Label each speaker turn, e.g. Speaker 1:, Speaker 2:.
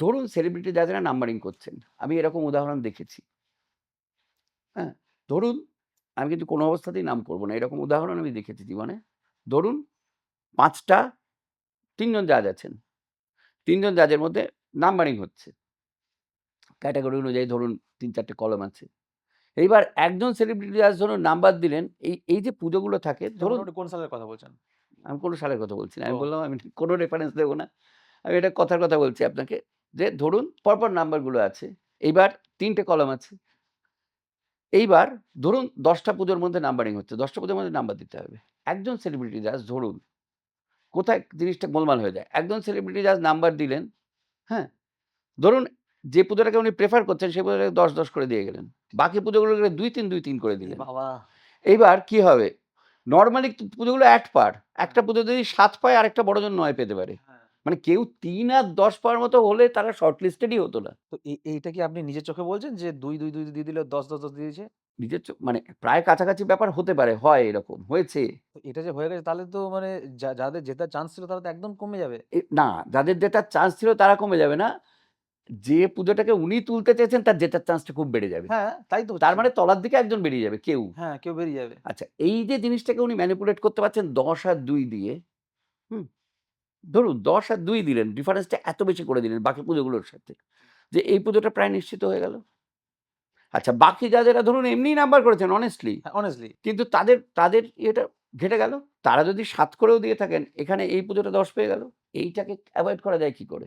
Speaker 1: ধরুন সেলিব্রিটি যারা নাম্বারিং করছেন আমি এরকম উদাহরণ দেখেছি। হ্যাঁ ধরুন আমি কিন্তু কোনো অবস্থাতেই নাম করব না এরকম উদাহরণ আমি দেখেছি জীবনে। ধরুন পাঁচটা তিনজন জাজ আছেন। তিনজন জাজের মধ্যে নাম্বারিং হচ্ছে। ক্যাটাগরি অনুযায়ী ধরুন তিন চারটে কলম আছে। এইবার একজন সেলিব্রিটি জাজ ধরুন নাম্বার দিলেন এই এই যে পুজোগুলো থাকে ধরুন
Speaker 2: ধরুন কোন সালের কথা বলছেন?
Speaker 1: আমি কোনো সালের কথা বলছি না আমি বললাম আমি কোনো রেফারেন্স দেবো না। আমি এটা কথার কথা বলছি আপনাকে। যে ধরুন পরপর নাম্বারগুলো আছে এইবার তিনটে কলম আছে। এইবার ধরুন দশটা পুজোর মধ্যে নাম্বারিং হচ্ছে দশটা পুজোর মধ্যে নাম্বার দিতে হবে। একজন সেলিব্রিটি জাজ ধরুন কোথায় জিনিসটা গোলমাল হয়ে যায় একজন সেলিব্রিটি জাজ নাম্বার দিলেন হ্যাঁ? ধরুন যে পুজোটাকে উনি প্রেফার করছেন সেই পুজোটাকে দশ দশ করে দিয়ে গেলেন। বাকি পুজোগুলোকে দুই তিন দুই তিন করে দিলেন।
Speaker 2: বাবা।
Speaker 1: এইবার কি হবে? নর্মালি পুজোগুলো অ্যাট পার একটা পুজো যদি সাত পায় আরেকটা বড় জন নয় পেতে পারে।
Speaker 2: হ্যাঁ।
Speaker 1: মানে কেউ তিন আর দশ পাওয়ার মতো হলে তারা শর্ট লিস্টেডই হতো না।
Speaker 2: তো এই এইটা কি আপনি নিজের চোখে বলছেন যে দুই দুই দুই দিয়ে দিলে দশ দশ দশ দিয়েছে?
Speaker 1: নিজের চো- মানে প্রায় কাছাকাছি ব্যাপার হতে পারে হয় এরকম হয়েছে।
Speaker 2: তো এটা যে হয়ে গেছে তাহলে তো মানে যা- যাদের জেতার চান্স ছিল তারা তো একদম কমে যাবে।
Speaker 1: এ- না যাদের জেতার চান্স ছিল তারা কমে যাবে না। যে পুজোটাকে উনি তুলতে চেয়েছেন তার জেতার চান্সটা খুব বেড়ে যাবে।
Speaker 2: হ্যাঁ তাই তো
Speaker 1: তার
Speaker 2: হচ্ছে।
Speaker 1: মানে তলার দিকে একজন বেরিয়ে যাবে কেউ।
Speaker 2: হ্যাঁ কেউ বেরিয়ে যাবে।
Speaker 1: আচ্ছা এই যে জিনিসটাকে উনি ম্যানিপুলেট করতে পারছেন দশ আর দুই দিয়ে হুম ধরুন দশ আর দুই দিলেন ডিফারেন্সটা এত বেশি করে দিলেন বাকি পুজোগুলোর সাথে যে এই পুজোটা প্রায় নিশ্চিত হয়ে গেল। আচ্ছা বাকি যাদের ধরুন এমনি নাম্বার করেছেন অনেস্টলি
Speaker 2: হ্যাঁ অনেস্টলি
Speaker 1: কিন্তু তাদের তাদের এটা ঘেটে গেল। তারা যদি সাত করেও দিয়ে থাকেন এখানে এই পুজোটা দশ পেয়ে গেল। এইটাকে অ্যাভয়েড করা যায় কি করে?